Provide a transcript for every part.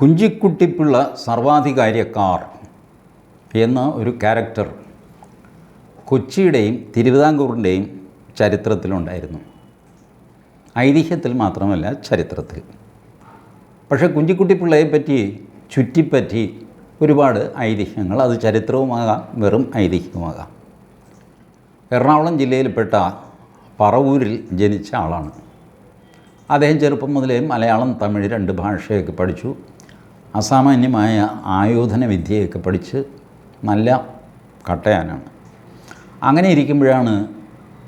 കുഞ്ചിക്കുട്ടിപ്പിള്ള സർവാധികാര്യക്കാർ എന്ന ഒരു ക്യാരക്ടർ കൊച്ചിയുടെയും തിരുവിതാംകൂറിന്റെയും ചരിത്രത്തിലുണ്ടായിരുന്നു. ഐതിഹ്യത്തിൽ മാത്രമല്ല ചരിത്രത്തിൽ. പക്ഷേ കുഞ്ചിക്കുട്ടിപ്പിള്ളയെ പറ്റി ചുറ്റിപ്പറ്റി ഒരുപാട് ഐതിഹ്യങ്ങൾ അത് ചരിത്രവുമാകാം വെറും ഐതിഹ്യവുമാകാം. എറണാകുളം ജില്ലയിൽപ്പെട്ട പറവൂരിൽ ജനിച്ച ആളാണ്. അദ്ദേഹം ചെറുപ്പം മുതലേ മലയാളം തമിഴ് രണ്ട് ഭാഷയൊക്കെ പഠിച്ചു. അസാമാന്യമായ ആയോധന വിദ്യയൊക്കെ പഠിച്ച് നല്ല കട്ടയാനാണ്. അങ്ങനെ ഇരിക്കുമ്പോഴാണ്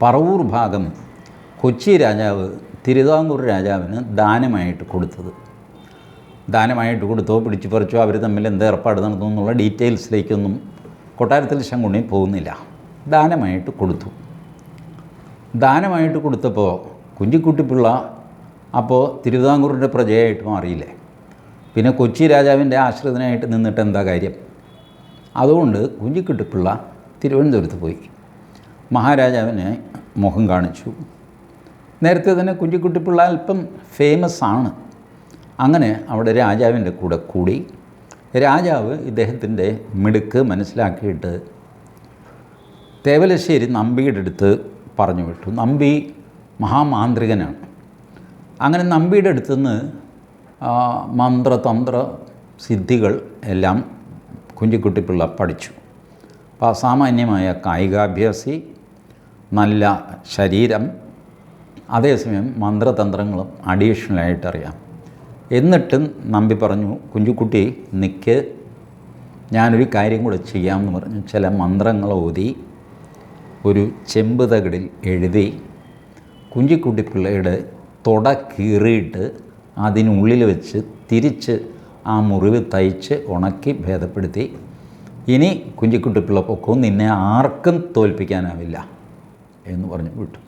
പറവൂർ ഭാഗം കൊച്ചി രാജാവ് തിരുവിതാംകൂർ രാജാവിന് ദാനമായിട്ട് കൊടുത്തത്. ദാനമായിട്ട് കൊടുത്തോ പിടിച്ചു പറിച്ചോ അവർ തമ്മിൽ എന്ത് ഏർപ്പാട് നടന്നു എന്നുള്ള ഡീറ്റെയിൽസിലേക്കൊന്നും കൊട്ടാരത്തിൽ ശങ്കുണ്ണി പോകുന്നില്ല. ദാനമായിട്ട് കൊടുത്തു. ദാനമായിട്ട് കൊടുത്തപ്പോൾ കുഞ്ചിക്കുട്ടിപ്പിള്ള അപ്പോൾ തിരുവിതാംകൂറിന്റെ പ്രജയായിട്ട് മാറിയില്ലേ? പിന്നെ കൊച്ചി രാജാവിന്റെ ആശ്രിതനായിട്ട് നിന്നിട്ട് എന്താ കാര്യം? അതുകൊണ്ട് കുഞ്ചിക്കുട്ടിപ്പിള്ള തിരുവനന്തപുരത്ത് പോയി. മഹാരാജാവിനെ മുഖം കാണിച്ചു. നേരത്തെ തന്നെ കുഞ്ചിക്കുട്ടിപ്പിള്ള അല്പം ഫേമസ് ആണ്. അങ്ങനെ അവിടെ രാജാവിന്റെ കൂടെ കൂടി. രാജാവ് ഇദ്ദേഹത്തിന്റെ മിടുക്ക് മനസ്സിലാക്കിയിട്ട് തേവലശ്ശേരി നമ്പിയുടെ അടുത്ത് പറഞ്ഞു വിട്ടു. നമ്പി മഹാമാന്ത്രികനാണ്. അങ്ങനെ നമ്പിയുടെ അടുത്ത് നിന്ന് മന്ത്രതന്ത്ര സിദ്ധികൾ എല്ലാം കുഞ്ചിക്കുട്ടിപ്പിള്ള പഠിച്ചു. അപ്പോൾ അസാമാന്യമായ കായികാഭ്യാസി നല്ല ശരീരം അതേസമയം മന്ത്രതന്ത്രങ്ങളും അഡീഷണലായിട്ട് അറിയാം. എന്നിട്ടും നമ്പി പറഞ്ഞു കുഞ്ചുക്കുട്ടി നിൽക്ക് ഞാനൊരു കാര്യം കൂടെ ചെയ്യാമെന്ന് പറഞ്ഞു. ചില മന്ത്രങ്ങൾ ഓതി ഒരു ചെമ്പ് തകിടിൽ എഴുതി കുഞ്ചിക്കുട്ടി പിള്ളയുടെ തുട കീറിയിട്ട് അതിനുള്ളിൽ വെച്ച് തിരിച്ച് ആ മുറിവ് തയ്ച്ച് ഉണക്കി ഭേദപ്പെടുത്തി. ഇനി കുഞ്ചിക്കുട്ടിപ്പിള്ള പൊക്കവും നിന്നെ ആർക്കും തോൽപ്പിക്കാനാവില്ല എന്ന് പറഞ്ഞു വിട്ടു.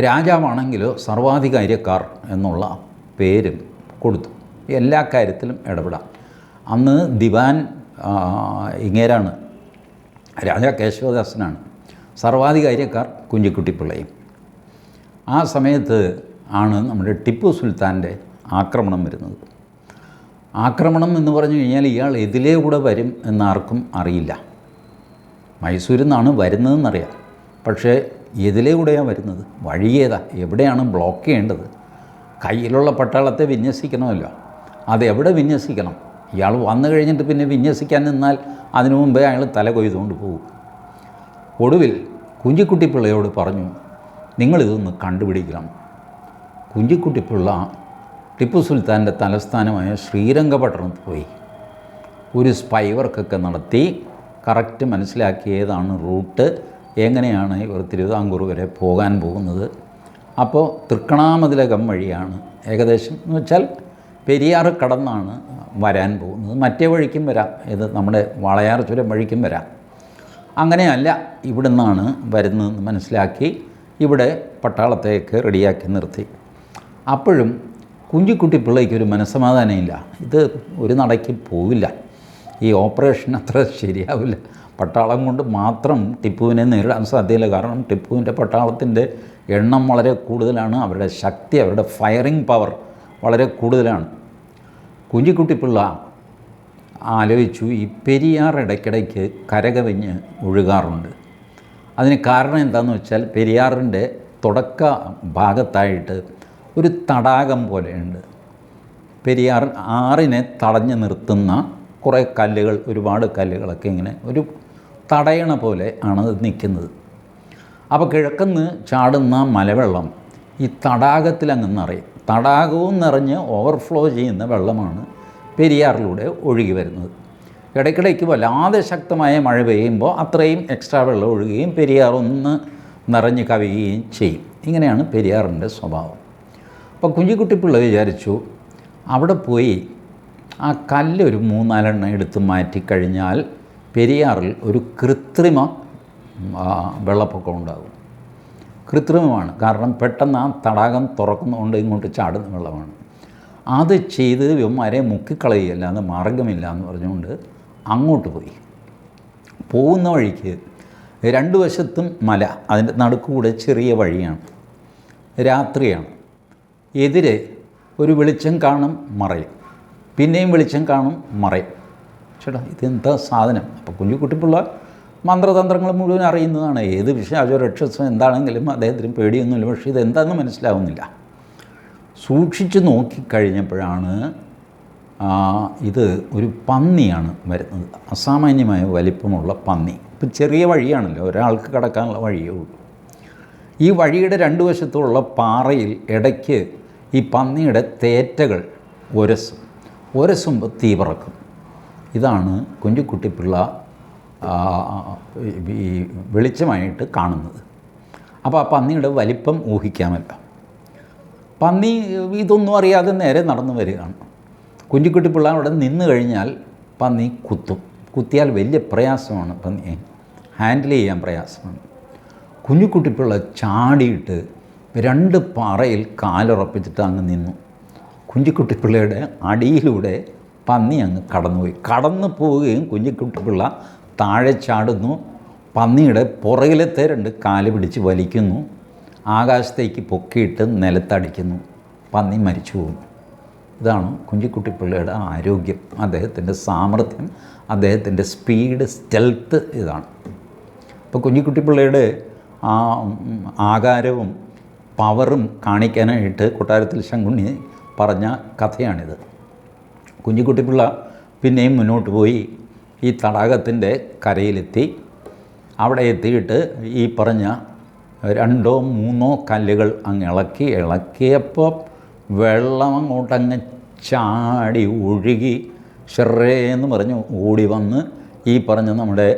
രാജാവാണെങ്കിലോ സർവാധികാര്യക്കാർ എന്നുള്ള പേരും കൊടുത്തു. എല്ലാ കാര്യത്തിലും ഇടപെടാം. അന്ന് ദിവാൻ ഇങ്ങേരാണ്. രാജാ കേശവദാസനാണ്. സർവാധികാര്യക്കാർ കുഞ്ചിക്കുട്ടിപ്പിള്ളയും ആ സമയത്ത് ആണ് നമ്മുടെ ടിപ്പു സുൽത്താന്റെ ആക്രമണം വരുന്നത്. ആക്രമണം എന്ന് പറഞ്ഞു കഴിഞ്ഞാൽ ഇയാൾ എതിലേ കൂടെ വരും എന്നാർക്കും അറിയില്ല. മൈസൂരിൽ നിന്നാണ് വരുന്നതെന്നറിയാം. പക്ഷേ എതിലേ കൂടെയാണ് വരുന്നത്? വഴിയേതാ എവിടെയാണ് ബ്ലോക്ക് ചെയ്യേണ്ടത്? കയ്യിലുള്ള പട്ടാളത്തെ വിന്യസിക്കണമല്ലോ. അതെവിടെ വിന്യസിക്കണം? ഇയാൾ വന്നു കഴിഞ്ഞിട്ട് പിന്നെ വിന്യസിക്കാൻ നിന്നാൽ അതിനു മുമ്പേ അയാൾ തല കൊയ്തുകൊണ്ട് പോകും ഒടുവിൽ കുഞ്ചിക്കുട്ടിപ്പിള്ളയോട് പറഞ്ഞു നിങ്ങളിതൊന്ന് കണ്ടുപിടിക്കണം. കുഞ്ചിക്കുട്ടിപ്പിള്ള ടിപ്പു സുൽത്താന്റെ തലസ്ഥാനമായ ശ്രീരംഗപട്ടണത്ത് പോയി. ഒരു സ്പൈ വർക്കൊക്കെ നടത്തി. കറക്റ്റ് മനസ്സിലാക്കി ഏതാണ് റൂട്ട്. എങ്ങനെയാണ് ഇവർ തിരുവിതാംകൂർ വരെ പോകാൻ പോകുന്നത്? അപ്പോൾ തൃക്കണാമതിലകം വഴിയാണ് ഏകദേശം എന്ന് വെച്ചാൽ പെരിയാർ കടന്നാണ് വരാൻ പോകുന്നത്. മറ്റേ വഴിക്കും വരാം. ഇത് നമ്മുടെ വളയാർ ചുരം വഴിക്കും വരാം. അങ്ങനെയല്ല ഇവിടെ നിന്നാണ് വരുന്നതെന്ന് മനസ്സിലാക്കി ഇവിടെ പട്ടാളത്തേക്ക് റെഡിയാക്കി നിർത്തി. അപ്പോഴും കുഞ്ഞിക്കുട്ടി പിള്ളയ്ക്ക് ഒരു മനസ്സമാധാനമില്ല. ഇത് ഒരു നടയ്ക്ക് പോവില്ല. ഈ ഓപ്പറേഷൻ അത്ര ശരിയാവില്ല. പട്ടാളം കൊണ്ട് മാത്രം ടിപ്പുവിനെ നേരിടാൻ സാധ്യതയില്ല. കാരണം ടിപ്പുവിന്റെ പട്ടാളത്തിന്റെ എണ്ണം വളരെ കൂടുതലാണ്. അവരുടെ ശക്തി അവരുടെ ഫയറിംഗ് പവർ വളരെ കൂടുതലാണ്. കുഞ്ഞിക്കുട്ടി പിള്ള ആലോചിച്ചു ഈ പെരിയാർ ഇടയ്ക്കിടയ്ക്ക് കരകവിഞ്ഞ് ഒഴുകാറുണ്ട്. അതിന് കാരണം എന്താണെന്ന് വെച്ചാൽ പെരിയാറിന്റെ തുടക്ക ഭാഗത്തായിട്ട് ഒരു തടാകം പോലെയുണ്ട്. പെരിയാർ ആറിനെ തടഞ്ഞു നിർത്തുന്ന കുറേ കല്ലുകൾ ഒരുപാട് കല്ലുകളൊക്കെ ഇങ്ങനെ ഒരു തടയണ പോലെ ആണ് നിൽക്കുന്നത്. അപ്പോൾ കിഴക്കുന്ന് ചാടുന്ന മലവെള്ളം ഈ തടാകത്തിൽ അങ്ങ് നിറയും. തടാകവും നിറഞ്ഞ് ഓവർഫ്ലോ ചെയ്യുന്ന വെള്ളമാണ് പെരിയാറിലൂടെ ഒഴുകി വരുന്നത്. ഇടയ്ക്കിടയ്ക്ക് വല്ലാതെ ശക്തമായ മഴ പെയ്യുമ്പോൾ അത്രയും എക്സ്ട്രാ വെള്ളം ഒഴുകുകയും പെരിയാർ ഒന്ന് നിറഞ്ഞ് കവിയുകയും ചെയ്യും. ഇങ്ങനെയാണ് പെരിയാറിന്റെ സ്വഭാവം. അപ്പോൾ കുഞ്ഞിക്കുട്ടിപ്പിള്ള വിചാരിച്ചു അവിടെ പോയി ആ കല്ല് ഒരു മൂന്നാലെണ്ണം എടുത്ത് മാറ്റിക്കഴിഞ്ഞാൽ പെരിയാറിൽ ഒരു കൃത്രിമ വെള്ളപ്പൊക്കം ഉണ്ടാകും. കൃത്രിമമാണ്. കാരണം പെട്ടെന്ന് ആ തടാകം തുറക്കുന്നതുകൊണ്ട് ഇങ്ങോട്ട് ചാടുന്ന വെള്ളമാണ്. അത് ചെയ്ത് ഇവന്മാരെ മുക്കിക്കളയുകയല്ല അത് മാർഗമില്ല എന്ന് പറഞ്ഞുകൊണ്ട് അങ്ങോട്ട് പോയി. പോകുന്ന വഴിക്ക് രണ്ട് വശത്തും മല അതിന്റെ നടുക്കൂടെ ചെറിയ വഴിയാണ്. രാത്രിയാണ്. എതിരെ ഒരു വെളിച്ചം കാണും മറയും. പിന്നെയും വെളിച്ചം കാണും മറയും. ചേട്ടാ ഇതെന്താ സാധനം? അപ്പോൾ കുഞ്ഞുകുട്ടിപ്പിള്ള മന്ത്രതന്ത്രങ്ങൾ മുഴുവൻ അറിയുന്നതാണ്. ഏത് വിഷയാചോ രക്ഷസം എന്താണെങ്കിലും അദ്ദേഹത്തിന് പേടിയൊന്നുമില്ല. പക്ഷേ ഇതെന്താണെന്ന് മനസ്സിലാവുന്നില്ല. സൂക്ഷിച്ച് നോക്കിക്കഴിഞ്ഞപ്പോഴാണ് ഇത് ഒരു പന്നിയാണ് വരുന്നത്. അസാമാന്യമായ വലിപ്പമുള്ള പന്നി. ഇപ്പം ചെറിയ വഴിയാണല്ലോ. ഒരാൾക്ക് കടക്കാനുള്ള വഴിയേ ഉള്ളൂ. ഈ വഴിയുടെ രണ്ട് വശത്തുള്ള പാറയിൽ ഇടയ്ക്ക് ഈ പന്നിയുടെ തേറ്റകൾ ഒരസും ഒരസും തീ പറക്കും ഇതാണ് കുഞ്ഞുകുട്ടിപ്പിള്ള ആ, ഈ വെളിച്ചമായിട്ട് കാണുന്നത്. അപ്പോൾ ആ പന്നിയുടെ വലിപ്പം ഊഹിക്കാമല്ലോ. പന്നി ഇതൊന്നും അറിയാതെ നേരെ നടന്നു വരികയാണ്. കുഞ്ഞിക്കുട്ടിപ്പിള്ള അവിടെ നിന്ന് കഴിഞ്ഞാൽ പന്നി കുത്തും. കുത്തിയാൽ വലിയ പ്രയാസമാണ് പന്നിയെ. ഹാൻഡിൽ ചെയ്യാൻ പ്രയാസമാണ്. കുഞ്ഞിക്കുട്ടിപ്പിള്ള ചാടിയിട്ട് രണ്ട് പാറയിൽ കാലുറപ്പിച്ചിട്ട് അങ്ങ് നിന്നു. കുഞ്ഞിക്കുട്ടിപ്പിള്ളയുടെ അടിയിലൂടെ പന്നി അങ്ങ് കടന്നുപോയി. കടന്നു പോവുകയും കുഞ്ഞിക്കുട്ടിപ്പിള്ള താഴെ ചാടുന്നു. പന്നിയുടെ പുറകിലത്തെ രണ്ട് കാൽ പിടിച്ച് വലിക്കുന്നു. ആകാശത്തേക്ക് പൊക്കിയിട്ട് നിലത്തടിക്കുന്നു. പന്നി മരിച്ചു പോകുന്നു. ഇതാണ് കുഞ്ചിക്കുട്ടിപ്പിള്ളയുടെ ആരോഗ്യം. അദ്ദേഹത്തിന്റെ സാമർഥ്യം അദ്ദേഹത്തിന്റെ സ്പീഡ് സ്റ്റെൽത്ത് ഇതാണ്. അപ്പോൾ കുഞ്ഞിക്കുട്ടിപ്പിള്ളയുടെ ആ ആകാരവും പവറും കാണിക്കാനായിട്ട് കൊട്ടാരത്തിൽ ശങ്കുണ്ണി പറഞ്ഞ കഥയാണിത്. കുഞ്ഞിക്കുട്ടിപ്പിള്ള പിന്നെയും മുന്നോട്ട് പോയി ഈ തടാകത്തിന്റെ കരയിലെത്തി. അവിടെ എത്തിയിട്ട് ഈ പറഞ്ഞ രണ്ടോ മൂന്നോ കല്ലുകൾ അങ്ങ് ഇളക്കി ഇളക്കിയപ്പോൾ വെള്ളം അങ്ങോട്ടങ്ങ് ചാടി ഒഴുകി ഷെറേ എന്ന് പറഞ്ഞ് ഓടി വന്ന് ഈ പറഞ്ഞ നമ്മുടെ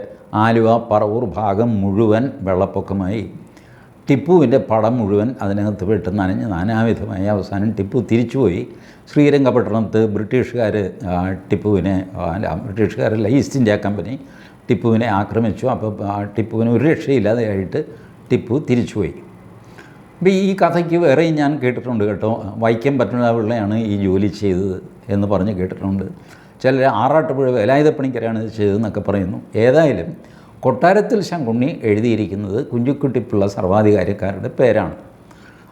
ആലുവ പറവൂർ ഭാഗം മുഴുവൻ വെള്ളപ്പൊക്കമായി. ടിപ്പുവിന്റെ പടം മുഴുവൻ അതിനകത്ത് പെട്ട് നനഞ്ഞ് നാനാവിധമായി അവസാനം ടിപ്പു തിരിച്ചുപോയി. ശ്രീരംഗപട്ടണത്ത് ബ്രിട്ടീഷുകാർ ടിപ്പുവിനെ ബ്രിട്ടീഷുകാരല്ല ഈസ്റ്റ് ഇന്ത്യ കമ്പനി ടിപ്പുവിനെ ആക്രമിച്ചു. അപ്പോൾ ടിപ്പുവിന് ഒരു രക്ഷയില്ലാതെയായിട്ട് ടിപ്പു തിരിച്ചുപോയി. അപ്പോൾ ഈ കഥയ്ക്ക് വേറെയും ഞാൻ കേട്ടിട്ടുണ്ട് കേട്ടോ. വൈക്കം പറ്റുന്ന ഈ ജോലി ചെയ്തത് എന്ന് പറഞ്ഞ് കേട്ടിട്ടുണ്ട്. ചിലർ ആറാട്ടുപുഴ വേലായുധപ്പണിക്കരാണ് ഇത് ചെയ്തതെന്നൊക്കെ പറയുന്നു. ഏതായാലും കൊട്ടാരത്തിൽ ശങ്കുണ്ണി എഴുതിയിരിക്കുന്നത് കുഞ്ചുക്കുട്ടിപ്പിള്ള സർവാധികാരിക്കാരുടെ പേരാണ്.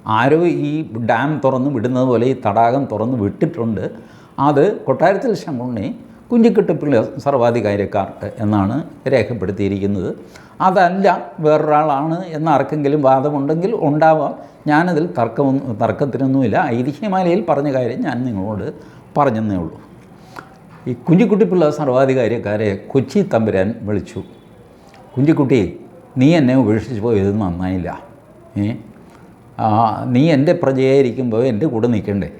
ആരോ ഈ ഡാം തുറന്ന് വിടുന്നത് പോലെ ഈ തടാകം തുറന്ന് വിട്ടിട്ടുണ്ട്. അത് കൊട്ടാരത്തിൽ ശങ്കുണ്ണി കുഞ്ചിക്കുട്ടിപ്പിള്ള സർവാധികാരിക്കാർ എന്നാണ് രേഖപ്പെടുത്തിയിരിക്കുന്നത്. അതല്ല വേറൊരാളാണ് എന്ന് ആർക്കെങ്കിലും വാദമുണ്ടെങ്കിൽ ഉണ്ടാവാം. ഞാനതിൽ തർക്കമൊന്നും തർക്കത്തിനൊന്നുമില്ല. ഐതിഹ്യമാലയിൽ പറഞ്ഞ കാര്യം ഞാൻ നിങ്ങളോട് പറഞ്ഞെന്നേ ഉള്ളൂ. ഈ കുഞ്ചിക്കുട്ടിപ്പിള്ള സർവാധികാരിക്കാരെ കൊച്ചി തമ്പുരാൻ വിളിച്ചു. കുഞ്ചിക്കുട്ടി നീ എന്നെ ഉപേക്ഷിച്ച് പോയത് നന്നായില്ല. ഏ? നീ എന്റെ പ്രജയായിരിക്കുമ്പോൾ എന്റെ കൂടെ നിൽക്കണ്ടേ?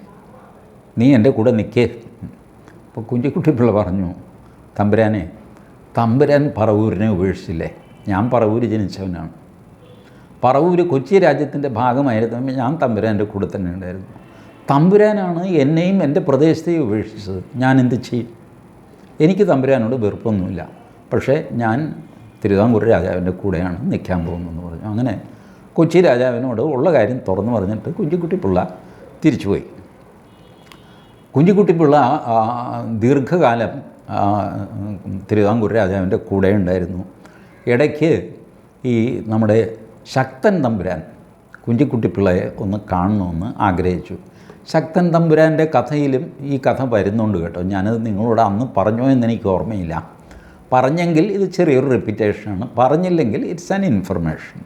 നീ എന്റെ കൂടെ നിൽക്കേ. അപ്പോൾ കുഞ്ചിക്കുട്ടിപ്പിള്ള പറഞ്ഞു തമ്പുരാനെ തമ്പുരാൻ പറവൂരിനെ ഉപേക്ഷിച്ചില്ലേ? ഞാൻ പറവൂർ ജനിച്ചവനാണ്. പറവൂര് കൊച്ചി രാജ്യത്തിന്റെ ഭാഗമായിരുന്നു ഞാൻ തമ്പുരാന്റെ കൂടെ തന്നെ ഉണ്ടായിരുന്നു. തമ്പുരാനാണ് എന്നെയും എന്റെ പ്രദേശത്തെയും ഉപേക്ഷിച്ചത്. ഞാൻ എന്ത് ചെയ്യും? എനിക്ക് തമ്പുരാനോട് വെറുപ്പൊന്നുമില്ല. പക്ഷേ ഞാൻ തിരുവിതാംകൂർ രാജാവിന്റെ കൂടെയാണ് നിൽക്കാൻ പോകുന്നതെന്ന് പറഞ്ഞു. അങ്ങനെ കൊച്ചി രാജാവിനോട് ഉള്ള കാര്യം തുറന്നു പറഞ്ഞിട്ട് കുഞ്ചിക്കുട്ടിപ്പിള്ള തിരിച്ചുപോയി. കുഞ്ചിക്കുട്ടിപ്പിള്ള ദീർഘകാലം തിരുവിതാംകൂർ രാജാവിന്റെ കൂടെ ഉണ്ടായിരുന്നു. ഇടയ്ക്ക് ഈ നമ്മുടെ ശക്തൻ തമ്പുരാൻ കുഞ്ചിക്കുട്ടിപ്പിള്ളയെ ഒന്ന് കാണണമെന്ന് ആഗ്രഹിച്ചു. ശക്തൻ തമ്പുരാന്റെ കഥയിലും ഈ കഥ വരുന്നുണ്ട് കേട്ടോ. ഞാനത് നിങ്ങളോട് അന്ന് പറഞ്ഞോ എന്ന് എനിക്ക് ഓർമ്മയില്ല. പറഞ്ഞെങ്കിൽ ഇത് ചെറിയൊരു റെപ്യൂട്ടേഷനാണ് പറഞ്ഞില്ലെങ്കിൽ ഇറ്റ്സ് ആൻ ഇൻഫർമേഷൻ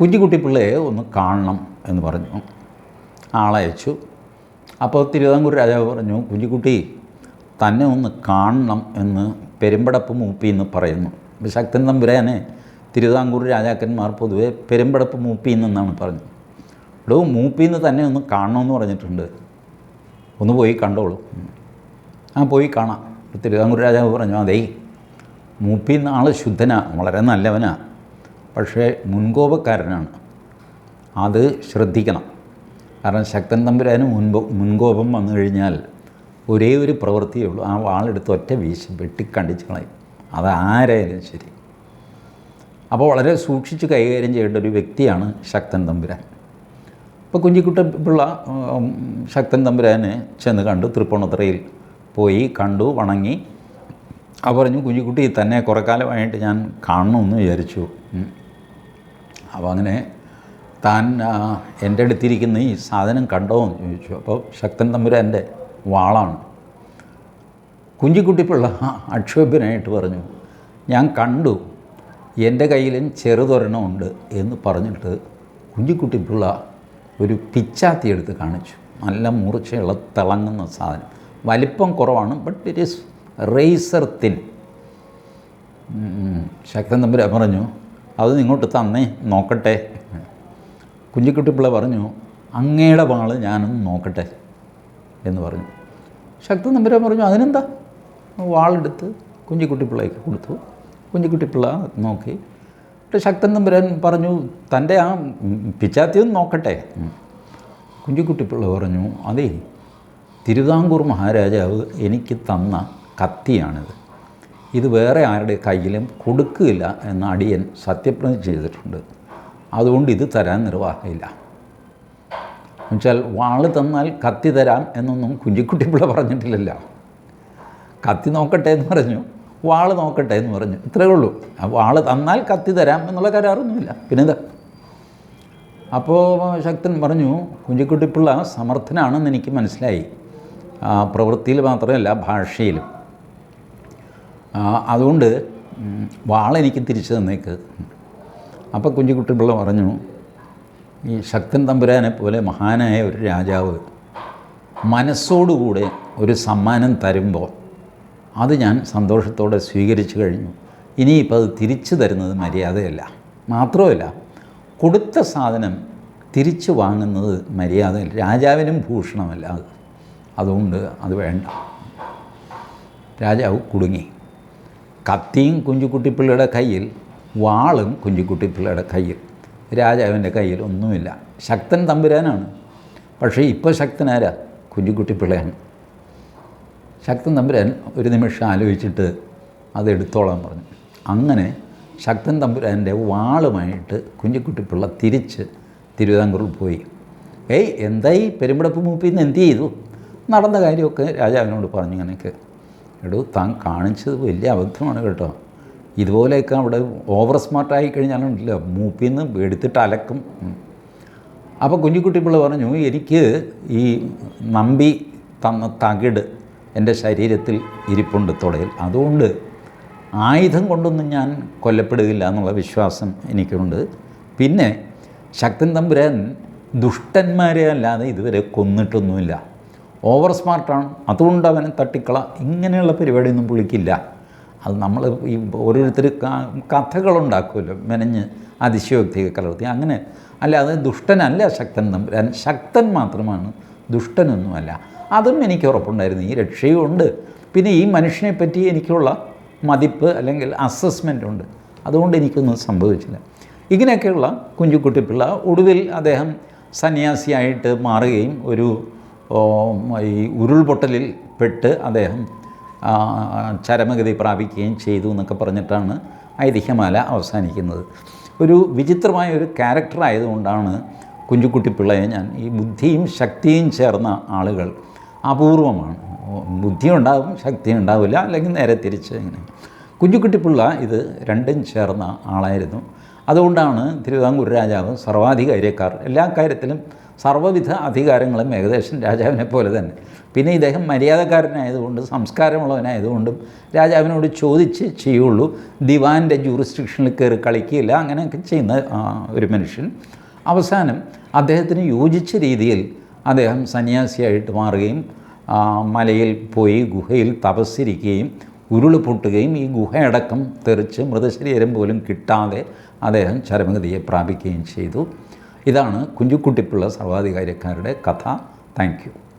കുഞ്ചിക്കുട്ടിപ്പിള്ളയെ ഒന്ന് കാണണം എന്ന് പറഞ്ഞു. ആളയച്ചു. അപ്പോൾ തിരുവിതാംകൂർ രാജാവ് പറഞ്ഞു കുഞ്ഞുകുട്ടി തന്നെ ഒന്ന് കാണണം എന്ന് പെരുമ്പടപ്പ് മൂപ്പി എന്ന് പറയുന്നു. ശക്തൻ തമ്പുരാനെ തിരുവിതാംകൂർ രാജാക്കന്മാർ പൊതുവെ പെരുമ്പടപ്പ് മൂപ്പി എന്നാണ് പറഞ്ഞത്. ഇവിടെ മൂപ്പി എന്ന് തന്നെ ഒന്ന് കാണണമെന്ന് പറഞ്ഞിട്ടുണ്ട്. ഒന്ന് പോയി കണ്ടോളൂ. ആ പോയി കാണാം. തിരുവിതാംകൂർ രാജാവ് പറഞ്ഞു അതേ മൂപ്പി നാൾ ആൾ ശുദ്ധനാ വളരെ നല്ലവനാണ് പക്ഷേ മുൻകോപക്കാരനാണ്. അത് ശ്രദ്ധിക്കണം. കാരണം ശക്തൻ തമ്പുരാന് മുൻപ് മുൻകോപം വന്നു കഴിഞ്ഞാൽ ഒരേ ഒരു പ്രവൃത്തിയേ ഉള്ളൂ. ആ വാളെടുത്ത് ഒറ്റ വീശി വെട്ടിക്കണ്ടിച്ച് കളയും. അത് ആരായാലും ശരി. അപ്പോൾ വളരെ സൂക്ഷിച്ച് കൈകാര്യം ചെയ്യേണ്ട ഒരു വ്യക്തിയാണ് ശക്തൻ തമ്പുരാൻ. ഇപ്പോൾ കുഞ്ഞിക്കുട്ട പിള്ള ശക്തൻ തമ്പുരാനെ ചെന്ന് കണ്ടു. തൃപ്പൂണിത്തറയിൽ പോയി കണ്ടു വണങ്ങി. ആ പറഞ്ഞു കുഞ്ഞിക്കുട്ടി തന്നെ കുറേ കാലമായിട്ട് ഞാൻ കാണണമെന്ന് വിചാരിച്ചു. അപ്പോൾ അങ്ങനെ താൻ എന്റെ അടുത്തിരിക്കുന്ന ഈ സാധനം കണ്ടോ? എന്ന് ചോദിച്ചു. അപ്പോൾ ശക്തൻ തമ്പുരാന്റെ വാളാണ്. കുഞ്ഞിക്കുട്ടിപ്പുള്ള അക്ഷോഭ്യനായിട്ട് പറഞ്ഞു ഞാൻ കണ്ടു എന്റെ കയ്യിലും ചെറുതൊരെണ്ണമുണ്ട് എന്ന് പറഞ്ഞിട്ട് കുഞ്ഞിക്കുട്ടിപ്പുള്ള ഒരു പിച്ചാത്തി എടുത്ത് കാണിച്ചു. നല്ല മുറിച്ചുള്ള തിളങ്ങുന്ന സാധനം. വലിപ്പം കുറവാണ് but it is razor thin Sakthan Thampuran പറഞ്ഞു അത് നിങ്ങോട്ട് തന്നേ നോക്കട്ടെ. കുഞ്ഞിക്കുട്ടിപ്പിള്ള പറഞ്ഞു അങ്ങയുടെ വാൾ ഞാനൊന്ന് നോക്കട്ടെ എന്ന് പറഞ്ഞു. ശക്തൻ തമ്പുര പറഞ്ഞു അതിനെന്താ? വാളെടുത്ത് കുഞ്ഞിക്കുട്ടിപ്പിള്ളയ്ക്ക് കൊടുത്തു. കുഞ്ഞിക്കുട്ടിപ്പിള്ള നോക്കി. എന്നിട്ട് ശക്തൻ തമ്പുരാൻ പറഞ്ഞു തന്റെ ആ പിച്ചാത്തിയൊന്ന് നോക്കട്ടെ. കുഞ്ഞിക്കുട്ടിപ്പിള്ള പറഞ്ഞു അതേ തിരുവിതാംകൂർ മഹാരാജാവ് എനിക്ക് തന്ന കത്തിയാണിത്. ഇത് വേറെ ആരുടെ കയ്യിലും കൊടുക്കില്ല എന്ന അടിയൻ സത്യപ്രതി ചെയ്തിട്ടുണ്ട്. അതുകൊണ്ട് ഇത് തരാൻ നിർവാഹമില്ല. എന്നുവെച്ചാൽ വാൾ തന്നാൽ കത്തി തരാം എന്നൊന്നും കുഞ്ഞിക്കുട്ടിപ്പിള്ള പറഞ്ഞിട്ടില്ലല്ലോ. കത്തി നോക്കട്ടെ എന്ന് പറഞ്ഞു വാൾ നോക്കട്ടെ എന്ന് പറഞ്ഞു. ഇത്രയേ ഉള്ളൂ. വാൾ തന്നാൽ കത്തി തരാം എന്നുള്ള കരാറൊന്നുമില്ല. പിന്നെന്താ? അപ്പോൾ ശക്തൻ പറഞ്ഞു കുഞ്ഞിക്കുട്ടിപ്പിള്ള സമർത്ഥനാണെന്ന് എനിക്ക് മനസ്സിലായി. പ്രവൃത്തിയിൽ മാത്രമല്ല ഭാഷയിലും. അതുകൊണ്ട് വാളെനിക്ക് തിരിച്ചു തന്നേക്ക്. അപ്പോൾ കുഞ്ഞിക്കുട്ടിപ്പിള്ള പറഞ്ഞു ഈ ശക്തൻ തമ്പുരാനെ പോലെ മഹാനായ ഒരു രാജാവ് മനസ്സോടുകൂടെ ഒരു സമ്മാനം തരുമ്പോൾ അത് ഞാൻ സന്തോഷത്തോടെ സ്വീകരിച്ചു കഴിഞ്ഞു. ഇനിയിപ്പോൾ അത് തിരിച്ചു തരുന്നത് മര്യാദയല്ല. മാത്രമല്ല കൊടുത്ത സാധനം തിരിച്ചു വാങ്ങുന്നത് മര്യാദയല്ല. രാജാവിനും ഭൂഷണമല്ല അത്. അതുകൊണ്ട് അത് വേണ്ട. രാജാവ് കുടുങ്ങി. കത്തിയും കുഞ്ചുകുട്ടിപ്പിള്ളയുടെ കയ്യിൽ വാളും കുഞ്ചുകുട്ടിപ്പിള്ളയുടെ കയ്യിൽ. രാജാവിന്റെ കയ്യിൽ ഒന്നുമില്ല. ശക്തൻ തമ്പുരാനാണ്. പക്ഷേ ഇപ്പോൾ ശക്തനാരാ കുഞ്ചുകുട്ടിപ്പിള്ളയാണ്. ശക്തൻ തമ്പുരാൻ ഒരു നിമിഷം ആലോചിച്ചിട്ട് അത് എടുത്തോളാൻ പറഞ്ഞു. അങ്ങനെ ശക്തൻ തമ്പുരാന്റെ വാളുമായിട്ട് കുഞ്ഞിക്കുട്ടിപ്പിള്ള തിരിച്ച് തിരുവിതാംകൂറിൽ പോയി. ഏയ് എന്തായി പെരുമ്പടപ്പ് മൂപ്പിന്ന് എന്ത് ചെയ്തു? നടന്ന കാര്യമൊക്കെ രാജാവിനോട് പറഞ്ഞു ഇങ്ങനെയൊക്കെ. എടോ താൻ കാണിച്ചത് വലിയ അബദ്ധമാണ് കേട്ടോ. ഇതുപോലെയൊക്കെ അവിടെ ഓവർ സ്മാർട്ടായി കഴിഞ്ഞാലുണ്ടല്ലോ മൂപ്പിൽ നിന്ന് എടുത്തിട്ട് അലക്കും. അപ്പോൾ കുഞ്ഞിക്കുട്ടി പിള്ള പറഞ്ഞു എനിക്ക് ഈ നമ്പി തന്ന തകിട് എന്റെ ശരീരത്തിൽ ഇരിപ്പുണ്ട് തുടയിൽ. അതുകൊണ്ട് ആയുധം കൊണ്ടൊന്നും ഞാൻ കൊല്ലപ്പെടുകയില്ല എന്നുള്ള വിശ്വാസം എനിക്കുണ്ട്. പിന്നെ ശക്തൻ തമ്പുരാൻ ദുഷ്ടന്മാരെ അല്ലാതെ ഇതുവരെ കൊന്നിട്ടൊന്നുമില്ല. ഓവർ സ്മാർട്ടാണ്. അതുകൊണ്ട് അവനെ തട്ടിക്കള. ഇങ്ങനെയുള്ള പരിപാടിയൊന്നും പുള്ളിക്കില്ല. അത് നമ്മൾ ഈ ഓരോരുത്തർ കഥകളുണ്ടാക്കുമല്ലോ. മെനഞ്ഞ് അതിശയോക്തിയൊക്കെ കലർത്തി. അങ്ങനെ അല്ല അത് ദുഷ്ടനല്ല ശക്തൻ തമ്പുരാൻ ശക്തൻ മാത്രമാണ്. ദുഷ്ടനൊന്നുമല്ല. അതും എനിക്ക് ഉറപ്പുണ്ടായിരുന്നു. ഈ രക്ഷയും ഉണ്ട്. പിന്നെ ഈ മനുഷ്യനെ പറ്റി എനിക്കുള്ള മതിപ്പ് അല്ലെങ്കിൽ അസസ്മെന്റ് ഉണ്ട്. അതുകൊണ്ട് എനിക്കൊന്നും സംഭവിച്ചില്ല. ഇങ്ങനെയൊക്കെയുള്ള കുഞ്ഞുകുട്ടിപ്പിള്ള ഒടുവിൽ അദ്ദേഹം സന്യാസിയായിട്ട് മാറുകയും ഒരു ഈ ഉരുൾപൊട്ടലിൽ പെട്ട് അദ്ദേഹം ചരമഗതി പ്രാപിക്കുകയും ചെയ്തു എന്നൊക്കെ പറഞ്ഞിട്ടാണ് ഐതിഹ്യമാല അവസാനിക്കുന്നത്. ഒരു വിചിത്രമായ ഒരു ക്യാരക്ടർ ആയതുകൊണ്ടാണ് കുഞ്ചുകുട്ടിപ്പിള്ളയെ ഞാൻ ഈ ബുദ്ധിയും ശക്തിയും ചേർന്ന ആളുകൾ അപൂർവമാണ്. ബുദ്ധി ഉണ്ടാകും ശക്തി ഉണ്ടാവില്ല അല്ലെങ്കിൽ നേരെ തിരിച്ച് ഇങ്ങനെ. കുഞ്ചുകുട്ടിപ്പിള്ള ഇത് രണ്ടും ചേർന്ന ആളായിരുന്നു. അതുകൊണ്ടാണ് തിരുവിതാംകൂർ രാജാവ് സർവാധികാരിയക്കാർ എല്ലാ കാര്യത്തിലും സർവവിധ അധികാരങ്ങളും ഏകദേശം രാജാവിനെ പോലെ തന്നെ. പിന്നെ ഇദ്ദേഹം മര്യാദക്കാരനായതുകൊണ്ട് സംസ്കാരമുള്ളവനായതുകൊണ്ടും രാജാവിനോട് ചോദിച്ച് ചെയ്യുള്ളൂ ദിവാന്റെ ജൂറിസ്ട്രിക്ഷനിൽ കയറി കളിക്കുകയില്ല അങ്ങനെയൊക്കെ ചെയ്യുന്ന ഒരു മനുഷ്യൻ. അവസാനം അദ്ദേഹത്തിന് യോജിച്ച രീതിയിൽ അദ്ദേഹം സന്യാസിയായിട്ട് മാറുകയും മലയിൽ പോയി ഗുഹയിൽ തപസ്സിരിക്കുകയും ഉരുൾ പൊട്ടുകയും ഈ ഗുഹയടക്കം തെറിച്ച് മൃതശരീരം പോലും കിട്ടാതെ അദ്ദേഹം ചരമഗതിയെ പ്രാപിക്കുകയും ചെയ്തു. ഇതാണ് കുഞ്ചുക്കുട്ടിപ്പിള്ള സർവാധികാരിക്കാരുടെ കഥ. താങ്ക്